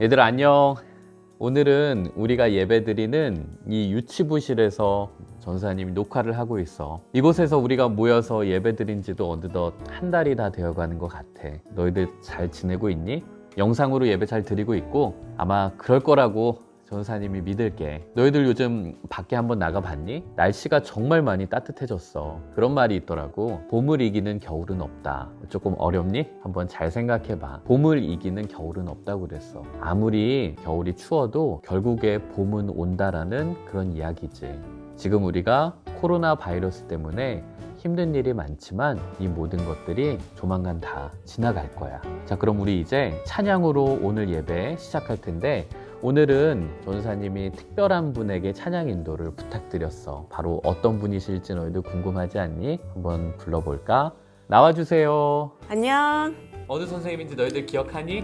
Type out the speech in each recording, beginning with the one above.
얘들 안녕. 오늘은 우리가 예배드리는 이 유치부실에서 전사님이 녹화를 하고 있어. 이곳에서 우리가 모여서 예배드린 지도 어느덧 한 달이 다 되어가는 것 같아. 너희들 잘 지내고 있니? 영상으로 예배 잘 드리고 있고 아마 그럴 거라고 전사님이 믿을게. 너희들 요즘 밖에 한번 나가봤니? 날씨가 정말 많이 따뜻해졌어. 그런 말이 있더라고. 봄을 이기는 겨울은 없다. 조금 어렵니? 한번 잘 생각해봐. 봄을 이기는 겨울은 없다고 그랬어. 아무리 겨울이 추워도 결국에 봄은 온다라는 그런 이야기지. 지금 우리가 코로나 바이러스 때문에 힘든 일이 많지만 이 모든 것들이 조만간 다 지나갈 거야. 자, 그럼 우리 이제 찬양으로 오늘 예배 시작할 텐데 오늘은 전사님이 특별한 분에게 찬양 인도를 부탁드렸어. 바로 어떤 분이실지 너희도 궁금하지 않니? 한번 불러볼까? 나와주세요. 안녕. 어느 선생님인지 너희들 기억하니?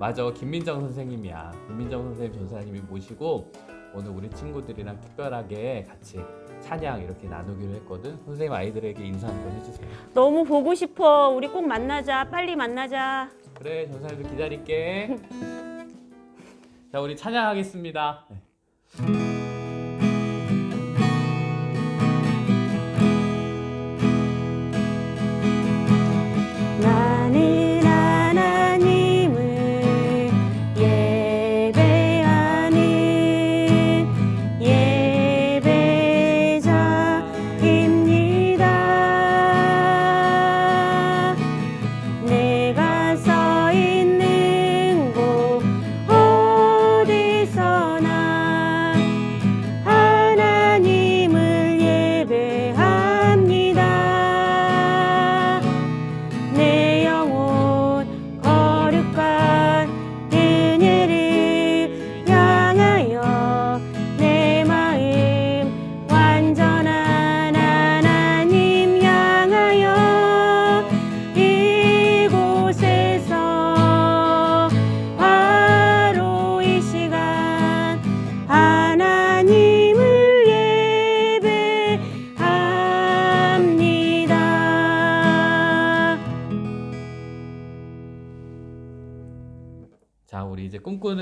맞아, 김민정 선생님이야. 김민정 선생님 전사님이 모시고 오늘 우리 친구들이랑 특별하게 같이 찬양 이렇게 나누기로 했거든. 선생님 아이들에게 인사 한번 해주세요. 너무 보고 싶어. 우리 꼭 만나자. 빨리 만나자. 그래, 전사님도 기다릴게. 자, 우리 찬양하겠습니다. 네.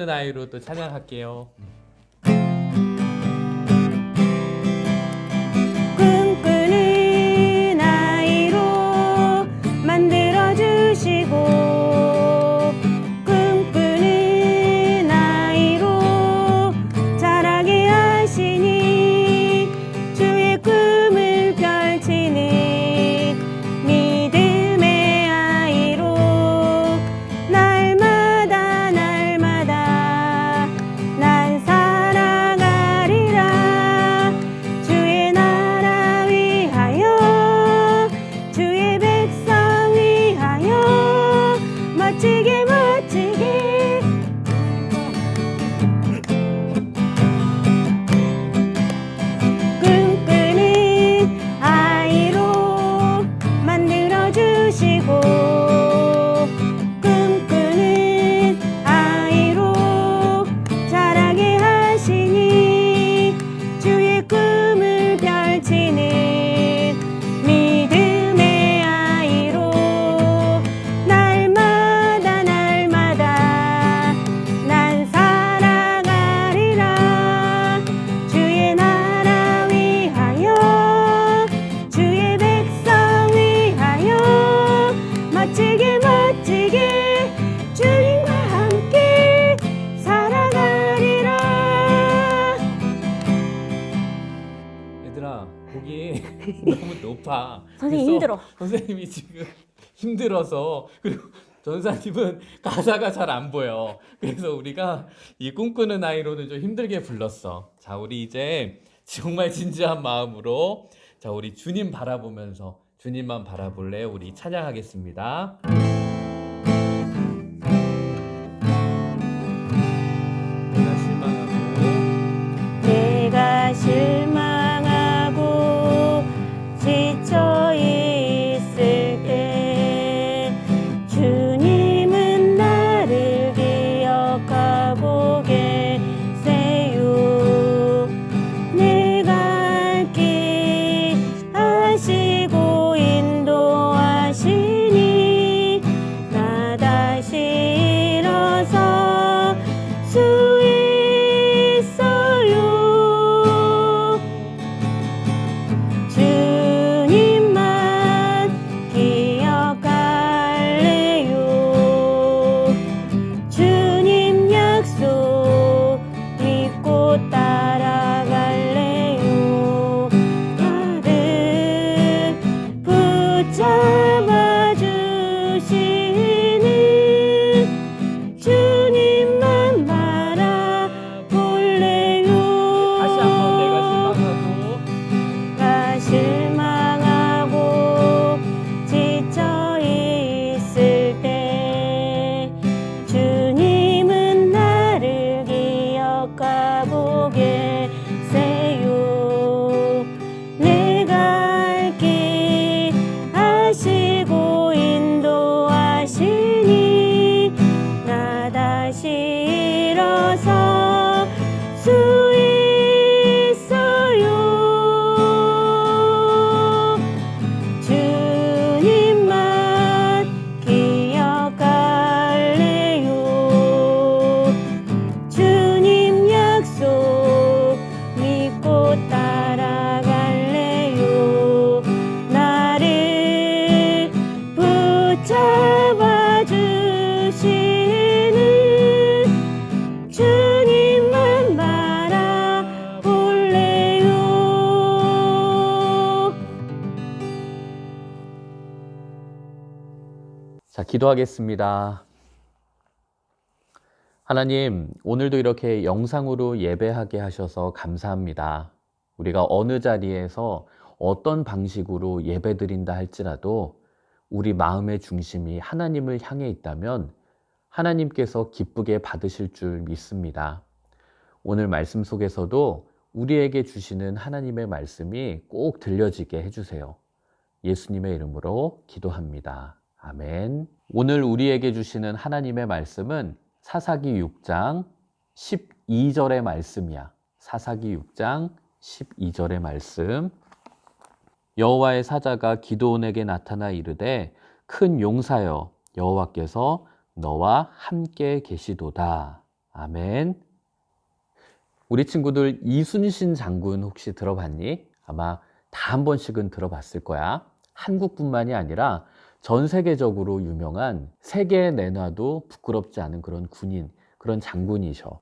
아이로 또 찬양할게요. 얘들아, 곡이 너무 높아. 선생님 그래서 힘들어. 선생님이 지금 힘들어서 그리고 전사님은 가사가 잘 안 보여. 그래서 우리가 이 꿈꾸는 아이로는 좀 힘들게 불렀어. 자, 우리 이제 정말 진지한 마음으로 자, 우리 주님 바라보면서 주님만 바라볼래? 우리 찬양하겠습니다. 자, 기도하겠습니다. 하나님, 오늘도 이렇게 영상으로 예배하게 하셔서 감사합니다. 우리가 어느 자리에서 어떤 방식으로 예배 드린다 할지라도 우리 마음의 중심이 하나님을 향해 있다면 하나님께서 기쁘게 받으실 줄 믿습니다. 오늘 말씀 속에서도 우리에게 주시는 하나님의 말씀이 꼭 들려지게 해주세요. 예수님의 이름으로 기도합니다. 아멘. 오늘 우리에게 주시는 하나님의 말씀은 사사기 6장 12절의 말씀이야. 사사기 6장 12절의 말씀. 여호와의 사자가 기도온에게 나타나 이르되 큰 용사여 여호와께서 너와 함께 계시도다. 아멘. 우리 친구들 이순신 장군 혹시 들어봤니? 아마 다 한 번씩은 들어봤을 거야. 한국뿐만이 아니라 전 세계적으로 유명한 세계에 내놔도 부끄럽지 않은 그런 군인, 그런 장군이셔.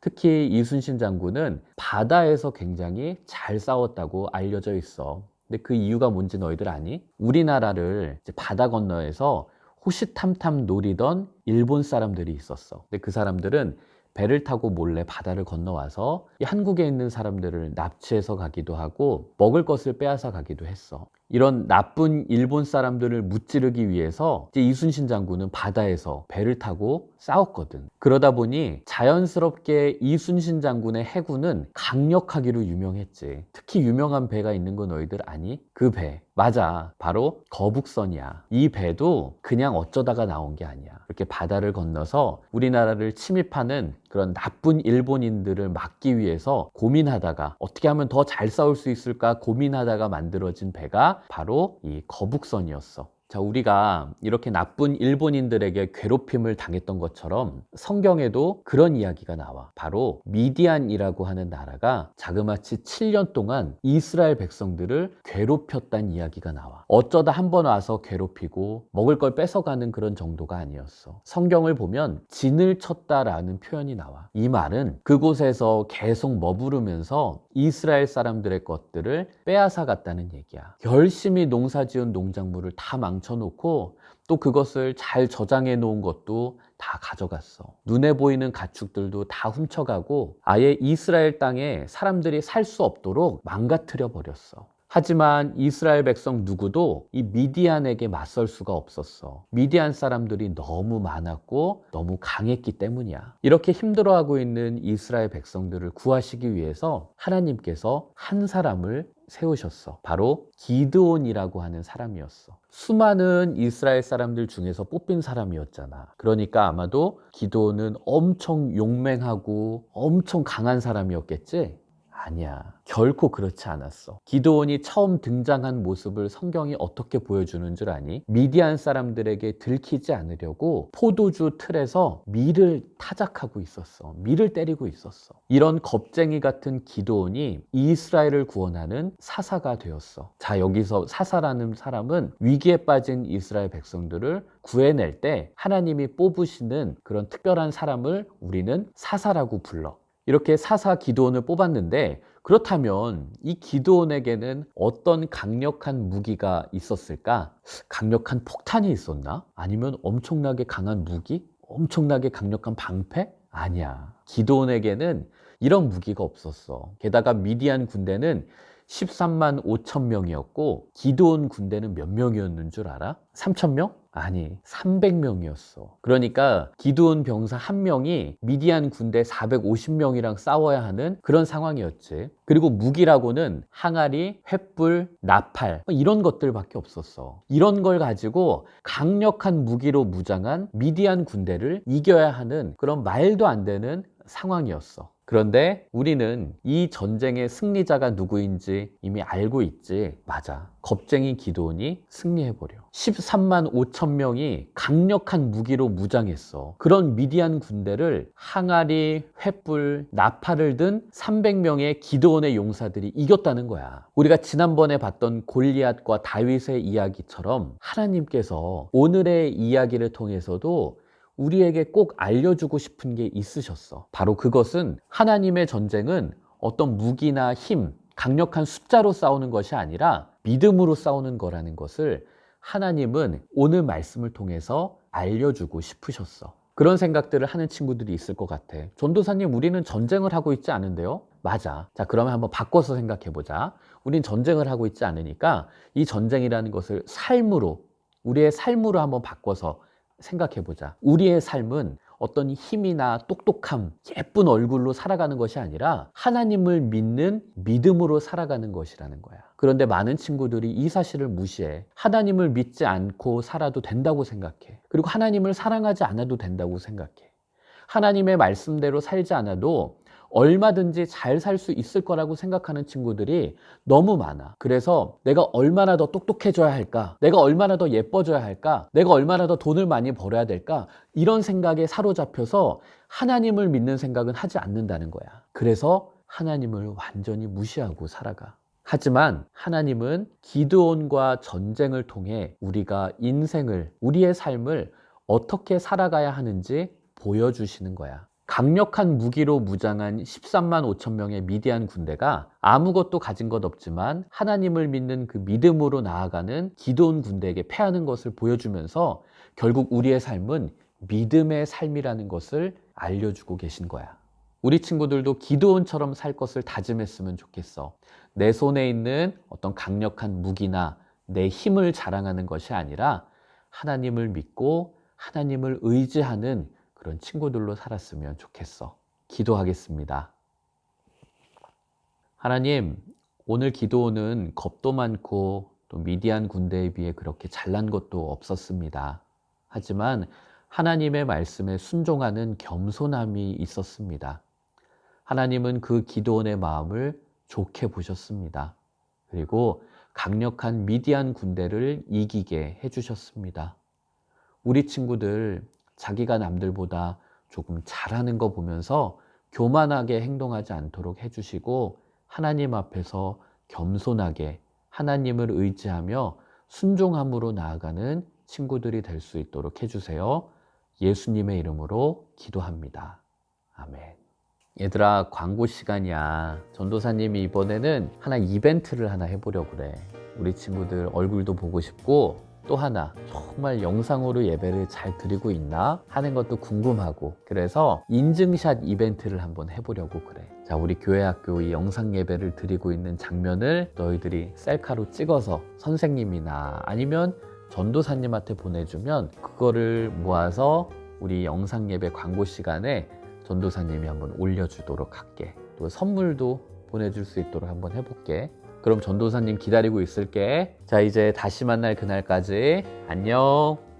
특히 이순신 장군은 바다에서 굉장히 잘 싸웠다고 알려져 있어. 근데 그 이유가 뭔지 너희들 아니? 우리나라를 바다 건너에서 호시탐탐 노리던 일본 사람들이 있었어. 근데 그 사람들은 배를 타고 몰래 바다를 건너와서 이 한국에 있는 사람들을 납치해서 가기도 하고 먹을 것을 빼앗아 가기도 했어. 이런 나쁜 일본 사람들을 무찌르기 위해서 이순신 장군은 바다에서 배를 타고 싸웠거든. 그러다 보니 자연스럽게 이순신 장군의 해군은 강력하기로 유명했지. 특히 유명한 배가 있는 거 너희들 아니? 그 배. 맞아. 바로 거북선이야. 이 배도 그냥 어쩌다가 나온 게 아니야. 이렇게 바다를 건너서 우리나라를 침입하는 그런 나쁜 일본인들을 막기 위해서 고민하다가 어떻게 하면 더 잘 싸울 수 있을까 고민하다가 만들어진 배가 바로 이 거북선이었어. 자, 우리가 이렇게 나쁜 일본인들에게 괴롭힘을 당했던 것처럼 성경에도 그런 이야기가 나와. 바로 미디안이라고 하는 나라가 자그마치 7년 동안 이스라엘 백성들을 괴롭혔다는 이야기가 나와. 어쩌다 한 번 와서 괴롭히고 먹을 걸 뺏어가는 그런 정도가 아니었어. 성경을 보면 진을 쳤다라는 표현이 나와. 이 말은 그곳에서 계속 머무르면서 이스라엘 사람들의 것들을 빼앗아 갔다는 얘기야. 열심히 농사 지은 농작물을 다 망 쳐놓고 또 그것을 잘 저장해 놓은 것도 다 가져갔어. 눈에 보이는 가축들도 다 훔쳐가고 아예 이스라엘 땅에 사람들이 살 수 없도록 망가뜨려 버렸어. 하지만 이스라엘 백성 누구도 이 미디안에게 맞설 수가 없었어. 미디안 사람들이 너무 많았고 너무 강했기 때문이야. 이렇게 힘들어하고 있는 이스라엘 백성들을 구하시기 위해서 하나님께서 한 사람을 세우셨어. 바로 기드온이라고 하는 사람이었어. 수많은 이스라엘 사람들 중에서 뽑힌 사람이었잖아. 그러니까 아마도 기드온은 엄청 용맹하고 엄청 강한 사람이었겠지? 아니야. 결코 그렇지 않았어. 기도원이 처음 등장한 모습을 성경이 어떻게 보여주는 줄 아니? 미디안 사람들에게 들키지 않으려고 포도주 틀에서 밀을 타작하고 있었어. 밀을 때리고 있었어. 이런 겁쟁이 같은 기도원이 이스라엘을 구원하는 사사가 되었어. 자, 여기서 사사라는 사람은 위기에 빠진 이스라엘 백성들을 구해낼 때 하나님이 뽑으시는 그런 특별한 사람을 우리는 사사라고 불러. 이렇게 사사 기도원을 뽑았는데 그렇다면 이 기도원에게는 어떤 강력한 무기가 있었을까? 강력한 폭탄이 있었나? 아니면 엄청나게 강한 무기? 엄청나게 강력한 방패? 아니야. 기도원에게는 이런 무기가 없었어. 게다가 미디안 군대는 13만 5천 명이었고 기도원 군대는 몇 명이었는 줄 알아? 3천 명? 아니, 300명이었어. 그러니까 기드온 병사 한 명이 미디안 군대 450명이랑 싸워야 하는 그런 상황이었지. 그리고 무기라고는 항아리, 횃불, 나팔 뭐 이런 것들밖에 없었어. 이런 걸 가지고 강력한 무기로 무장한 미디안 군대를 이겨야 하는 그런 말도 안 되는 상황이었어. 그런데 우리는 이 전쟁의 승리자가 누구인지 이미 알고 있지. 맞아. 겁쟁이 기도원이 승리해버려. 13만 5천 명이 강력한 무기로 무장했어. 그런 미디안 군대를 항아리, 횃불, 나팔을 든 300명의 기도원의 용사들이 이겼다는 거야. 우리가 지난번에 봤던 골리앗과 다윗의 이야기처럼 하나님께서 오늘의 이야기를 통해서도 우리에게 꼭 알려주고 싶은 게 있으셨어. 바로 그것은 하나님의 전쟁은 어떤 무기나 힘, 강력한 숫자로 싸우는 것이 아니라 믿음으로 싸우는 거라는 것을 하나님은 오늘 말씀을 통해서 알려주고 싶으셨어. 그런 생각들을 하는 친구들이 있을 것 같아. 전도사님, 우리는 전쟁을 하고 있지 않은데요? 맞아. 자, 그러면 한번 바꿔서 생각해 보자. 우린 전쟁을 하고 있지 않으니까 이 전쟁이라는 것을 삶으로, 우리의 삶으로 한번 바꿔서 생각해 보자. 우리의 삶은 어떤 힘이나 똑똑함, 예쁜 얼굴로 살아가는 것이 아니라 하나님을 믿는 믿음으로 살아가는 것이라는 거야. 그런데 많은 친구들이 이 사실을 무시해. 하나님을 믿지 않고 살아도 된다고 생각해. 그리고 하나님을 사랑하지 않아도 된다고 생각해. 하나님의 말씀대로 살지 않아도 얼마든지 잘 살 수 있을 거라고 생각하는 친구들이 너무 많아. 그래서 내가 얼마나 더 똑똑해져야 할까? 내가 얼마나 더 예뻐져야 할까? 내가 얼마나 더 돈을 많이 벌어야 될까? 이런 생각에 사로잡혀서 하나님을 믿는 생각은 하지 않는다는 거야. 그래서 하나님을 완전히 무시하고 살아가. 하지만 하나님은 기드온과 전쟁을 통해 우리가 인생을, 우리의 삶을 어떻게 살아가야 하는지 보여주시는 거야. 강력한 무기로 무장한 13만 5천 명의 미디안 군대가 아무것도 가진 것 없지만 하나님을 믿는 그 믿음으로 나아가는 기도온 군대에게 패하는 것을 보여주면서 결국 우리의 삶은 믿음의 삶이라는 것을 알려주고 계신 거야. 우리 친구들도 기도원처럼 살 것을 다짐했으면 좋겠어. 내 손에 있는 어떤 강력한 무기나 내 힘을 자랑하는 것이 아니라 하나님을 믿고 하나님을 의지하는 그런 친구들로 살았으면 좋겠어. 기도하겠습니다. 하나님, 오늘 기도는 겁도 많고 또 미디안 군대에 비해 그렇게 잘난 것도 없었습니다. 하지만 하나님의 말씀에 순종하는 겸손함이 있었습니다. 하나님은 그 기도원의 마음을 좋게 보셨습니다. 그리고 강력한 미디안 군대를 이기게 해주셨습니다. 우리 친구들 자기가 남들보다 조금 잘하는 거 보면서 교만하게 행동하지 않도록 해주시고 하나님 앞에서 겸손하게 하나님을 의지하며 순종함으로 나아가는 친구들이 될 수 있도록 해주세요. 예수님의 이름으로 기도합니다. 아멘. 얘들아, 광고 시간이야. 전도사님이 이번에는 하나 이벤트를 하나 해보려고 그래. 우리 친구들 얼굴도 보고 싶고, 또 하나, 정말 영상으로 예배를 잘 드리고 있나 하는 것도 궁금하고, 그래서 인증샷 이벤트를 한번 해보려고 그래. 자, 우리 교회 학교 이 영상 예배를 드리고 있는 장면을 너희들이 셀카로 찍어서 선생님이나 아니면 전도사님한테 보내주면 그거를 모아서 우리 영상 예배 광고 시간에 전도사님이 한번 올려주도록 할게. 또 선물도 보내줄 수 있도록 한번 해볼게. 그럼 전도사님 기다리고 있을게. 자, 이제 다시 만날 그날까지 안녕.